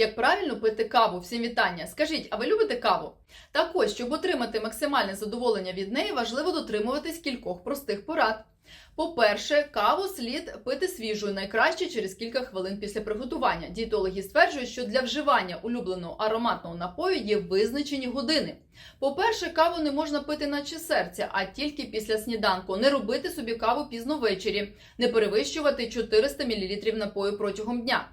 Як правильно пити каву? Всім вітання. Скажіть, а ви любите каву? Так ось, щоб отримати максимальне задоволення від неї, важливо дотримуватись кількох простих порад. По-перше, каву слід пити свіжою, найкраще через кілька хвилин після приготування. Дієтологи стверджують, що для вживання улюбленого ароматного напою є визначені години. По-перше, каву не можна пити наче серця, а тільки після сніданку. Не робити собі каву пізно ввечері, не перевищувати 400 мл напою протягом дня.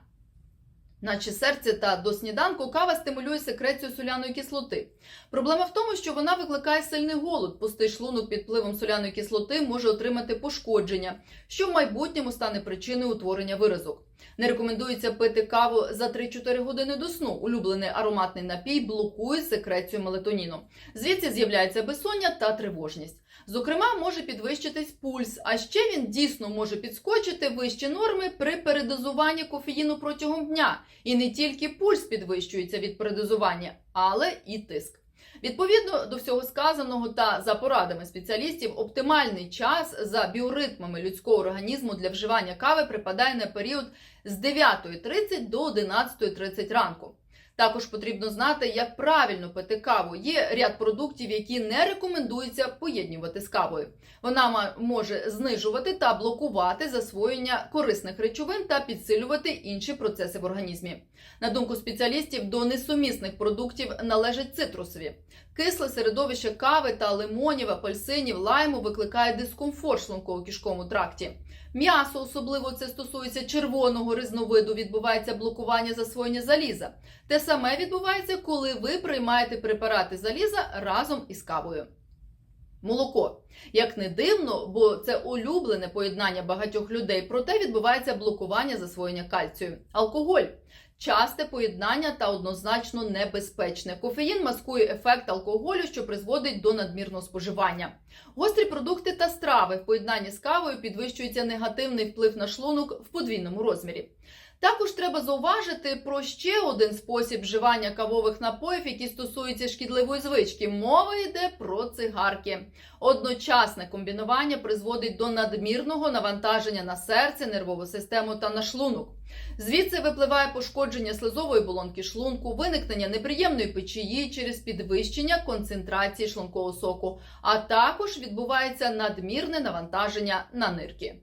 Наче серце та до сніданку кава стимулює секрецію соляної кислоти. Проблема в тому, що вона викликає сильний голод. Пустий шлунок під впливом соляної кислоти може отримати пошкодження, що в майбутньому стане причиною утворення виразок. Не рекомендується пити каву за 3-4 години до сну. Улюблений ароматний напій блокує секрецію мелатоніну. Звідси з'являється безсоння та тривожність. Зокрема, може підвищитись пульс, а ще він дійсно може підскочити вище норми при передозуванні кофеїну протягом дня. І не тільки пульс підвищується від передозування, але і тиск. Відповідно до всього сказаного та за порадами спеціалістів, оптимальний час за біоритмами людського організму для вживання кави припадає на період з 9.30 до 11.30 ранку. Також потрібно знати, як правильно пити каву. Є ряд продуктів, які не рекомендується поєднувати з кавою. Вона може знижувати та блокувати засвоєння корисних речовин та підсилювати інші процеси в організмі. На думку спеціалістів, до несумісних продуктів належать цитрусові. Кисле середовище кави та лимонів, апельсинів, лайму викликає дискомфорт в шлунково-кишковому тракті. М'ясо, особливо це стосується червоного різновиду, відбувається блокування засвоєння заліза. Те саме відбувається, коли ви приймаєте препарати заліза разом із кавою. Молоко. Як не дивно, бо це улюблене поєднання багатьох людей, проте відбувається блокування засвоєння кальцію. Алкоголь. Часте поєднання та однозначно небезпечне. Кофеїн маскує ефект алкоголю, що призводить до надмірного споживання. Гострі продукти та страви в поєднанні з кавою підвищується негативний вплив на шлунок в подвійному розмірі. Також треба зауважити про ще один спосіб вживання кавових напоїв, які стосуються шкідливої звички. Мова йде про цигарки. Одночасне комбінування призводить до надмірного навантаження на серце, нервову систему та на шлунок. Звідси випливає пошкодження слизової болонки шлунку, виникнення неприємної печії через підвищення концентрації шлункового соку, а також відбувається надмірне навантаження на нирки.